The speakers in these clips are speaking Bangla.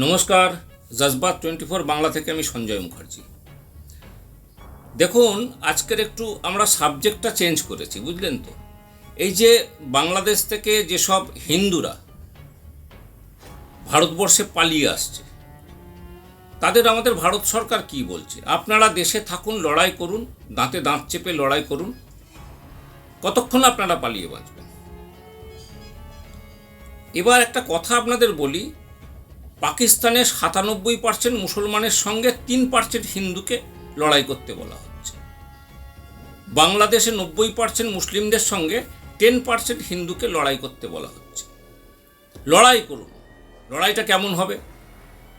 নমস্কার, জজবাত টোয়েন্টি ফোর বাংলা থেকে আমি সঞ্জয় মুখার্জি। দেখুন, আজকের একটু আমরা সাবজেক্টটা চেঞ্জ করেছি, বুঝলেন তো? এই যে বাংলাদেশ থেকে যেসব হিন্দুরা ভারতবর্ষে পালিয়ে আসছে, তাদের আমাদের ভারত সরকার কি বলছে? আপনারা দেশে থাকুন, লড়াই করুন, দাঁতে দাঁত চেপে লড়াই করুন। কতক্ষণ আপনারা পালিয়ে বাঁচবেন? এবার একটা কথা আপনাদের বলি পাকিস্তানের সাতানব্বই পার্সেন্ট মুসলমানের সঙ্গে তিন পার্সেন্ট হিন্দুকে লড়াই করতে বলা হচ্ছে। বাংলাদেশে নব্বই পার্সেন্ট মুসলিমদের সঙ্গে টেন পার্সেন্ট হিন্দুকে লড়াই করতে বলা হচ্ছে। লড়াই করুন, লড়াইটা কেমন হবে?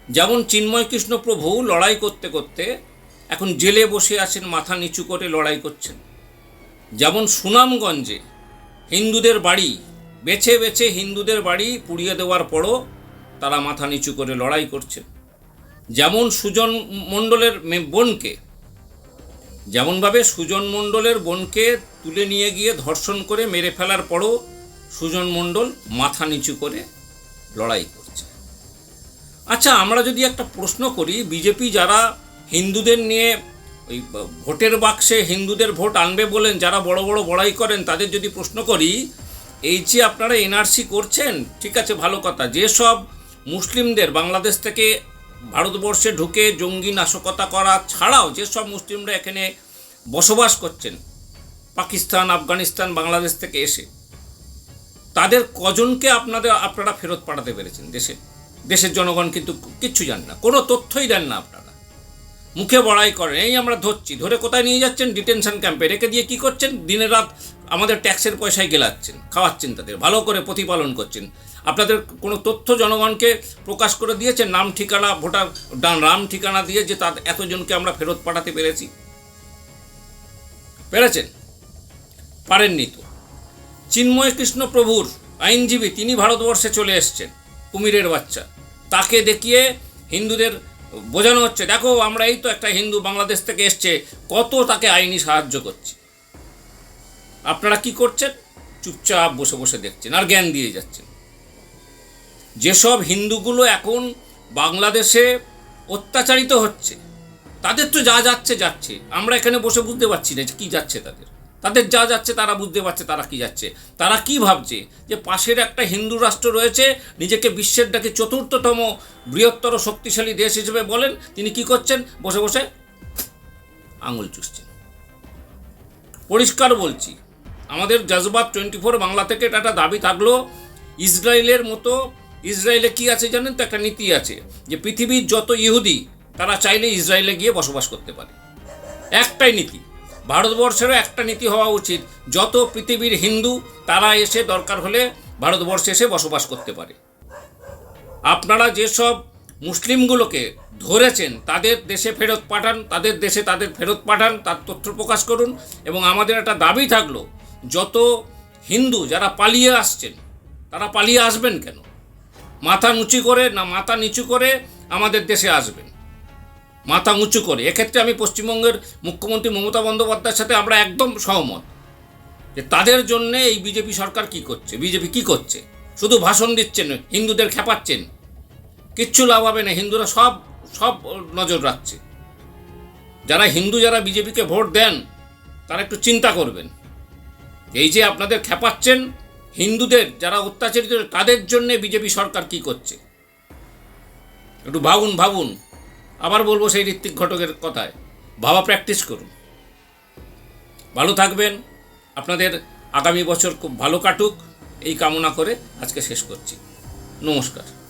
যেমন চিন্ময় কৃষ্ণ প্রভু লড়াই করতে করতে এখন জেলে বসে আছেন, মাথা নিচু করে লড়াই করছেন। যেমন সুনামগঞ্জে হিন্দুদের বাড়ি, বেছে বেছে হিন্দুদের বাড়ি পুড়িয়ে দেওয়ার পরও তারা মাথা নিচু করে লড়াই করছে। যেমন সুজন মণ্ডলের বোনকে, যেমনভাবে সুজন মণ্ডলের বোনকে তুলে নিয়ে গিয়ে ধর্ষণ করে মেরে ফেলার পরও সুজন মণ্ডল মাথা নিচু করে লড়াই করছে। আচ্ছা আমরা যদি একটা প্রশ্ন করি, বিজেপি যারা হিন্দুদের নিয়ে ওই ভোটের বাক্সে হিন্দুদের ভোট আনবে বলেন, যারা বড় বড় বড়াই করেন, তাদের যদি প্রশ্ন করি, এই যে আপনারা এনআরসি করছেন, ঠিক আছে, ভালো কথা, যেসব মুসলিমদের বাংলাদেশ থেকে ভারতবর্ষে ঢুকে জঙ্গি নাশকতা করা ছাড়াও যেসব মুসলিমরা এখানে বসবাস করছেন, পাকিস্তান, আফগানিস্তান, বাংলাদেশ থেকে এসে, তাদের কজনকে আপনাদের, আপনারা ফেরত পাঠাতে পেরেছেন দেশে? দেশের জনগণ কিন্তু কিচ্ছু জান না, কোনো তথ্যই দেন না আপনারা। মুখে বড়াই করেন, এই আমরা ধরছি, ধরে কোথায় নিয়ে যাচ্ছেন? ডিটেনশন ক্যাম্পে রেখে দিয়ে কি করছেন? দিনের রাত আমাদের ট্যাক্সের পয়সায় গেলাচ্ছেন, খাওয়াচ্ছেন তাদের, ভালো করে প্রতিপালন করছেন। আপনাদের কোনো তথ্য জনগণকে প্রকাশ করে দিয়েছেন? নাম ঠিকানা, ভোটার নাম ঠিকানা দিয়ে যে তার এতজনকে আমরা ফেরত পাঠাতে পেরেছি? পেরেছেন? পারেননি তো। চিন্ময় কৃষ্ণ প্রভুর আইনজীবী, তিনি ভারতবর্ষে চলে এসছেন, কুমিরের বাচ্চা। তাকে দেখিয়ে হিন্দুদের বোঝানো হচ্ছে, দেখো, আমরা এই তো একটা হিন্দু বাংলাদেশ থেকে এসছে, কত তাকে আইনি সাহায্য করছি। আপনারা কি করছেন? চুপচাপ বসে বসে দেখছেন আর জ্ঞান দিয়ে যাচ্ছেন। যেসব হিন্দুগুলো এখন বাংলাদেশে অত্যাচারিত হচ্ছে, তাদের তো যা যাচ্ছে যাচ্ছে। আমরা এখানে বসে বুঝতে পারছি না কী যাচ্ছে তাদের। তাদের যা যাচ্ছে তারা বুঝতে পারছে, তারা কি যাচ্ছে। তারা কি ভাবছে যে পাশের একটা হিন্দু রাষ্ট্র রয়েছে, নিজেকে বিশ্বের ডাকে চতুর্থতম বৃহত্তর শক্তিশালী দেশ হিসেবে বলেন, তিনি কি করছেন? বসে বসে আঙুল চুষছেন। পরিষ্কার বলছি আমাদের জজবাত টোয়েন্টি ফোর বাংলা থেকে এটা একটা দাবি থাকল, ইসরায়েলের মতো, ইসরায়েলে কি আছে জানেন তো? একটা নীতি আছে যে পৃথিবীর যত ইহুদি, তারা চাইলে ইসরায়েলে গিয়ে বসবাস করতে পারে। একটাই নীতি। ভারতবর্ষেরও একটা নীতি হওয়া উচিত। যত পৃথিবীর হিন্দু, তারা এসে দরকার হলে ভারতবর্ষে এসে বসবাস করতে পারে। আপনারা যেসব মুসলিমগুলোকে ধরেছেন, তাদের দেশে ফেরত পাঠান, তাদের দেশে তাদের ফেরত পাঠান, তার তথ্য প্রকাশ করুন এবং আমাদের একটা দাবি থাকল যত হিন্দু যারা পালিয়ে আসছেন, তারা পালিয়ে আসবেন কেন? মাথা উঁচু করে না মাথা নিচু করে আমাদের দেশে আসবেন? মাথা উঁচু করে। এক্ষেত্রে আমি পশ্চিমবঙ্গের মুখ্যমন্ত্রী মমতা বন্দ্যোপাধ্যায়ের সাথে আমরা একদম সহমত যে তাদের জন্যে এই বিজেপি সরকার কি করছে? বিজেপি কি করছে? শুধু ভাষণ দিচ্ছেন, হিন্দুদের খেপাচ্ছেন? কিচ্ছু লাভ হবে না, হিন্দুরা সব সব নজর রাখছে। যারা হিন্দু, যারা বিজেপিকে ভোট দেন, তারা একটু চিন্তা করবেন। এই যে আপনাদের খেপাচ্ছেন হিন্দুদের, যারা অত্যাচারিত, তাদের জন্যে বিজেপি সরকার কি করছে? একটু ভাবুন ভাবুন। আবার বলব সেই ঋত্বিক ঘটকের কথায়। ভাবা প্র্যাকটিস করুন। ভালো থাকবেন। আপনাদের আগামী বছর খুব ভালো কাটুক। এই কামনা করে আজকে শেষ করছি। নমস্কার।